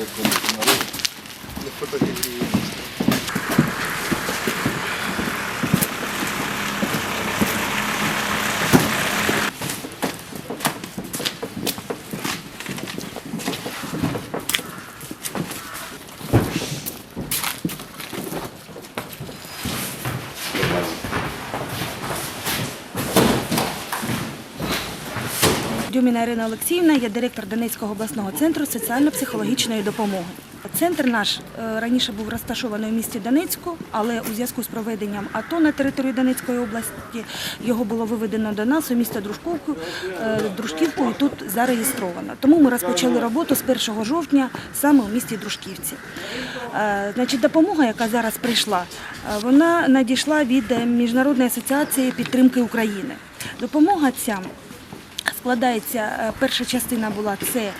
допомогти народу. Не фотографії. Дюміна Ірина Олексіївна, я директор Донецького обласного центру соціально-психологічної допомоги. Центр наш е, раніше був розташований у місті Донецьку, але у зв'язку з проведенням АТО на території Донецької області його було виведено до нас у місто Дружковку, е, Дружківку і тут зареєстровано. Тому ми розпочали роботу з 1 жовтня саме у місті Дружківці. Е, Значить, допомога, яка зараз прийшла, вона надійшла від Міжнародної асоціації підтримки України. Допомога ця складається, е, перша частина була це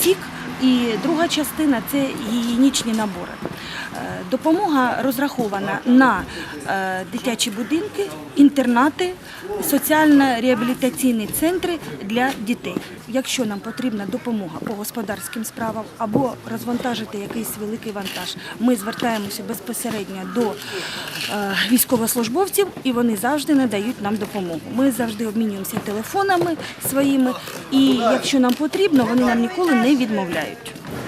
сік, і друга частина це гігієнічні набори. Е, Допомога розрахована на е, дитячі будинки, інтернати, соціально-реабілітаційні центри для дітей. Якщо нам потрібна допомога по господарським справам або розвантажити якийсь великий вантаж, ми звертаємося безпосередньо до е, військовослужбовців і вони завжди надають нам допомогу. Ми завжди обмінюємося телефонами своїми, і якщо нам потрібно, вони нам ніколи не відмовляють. right.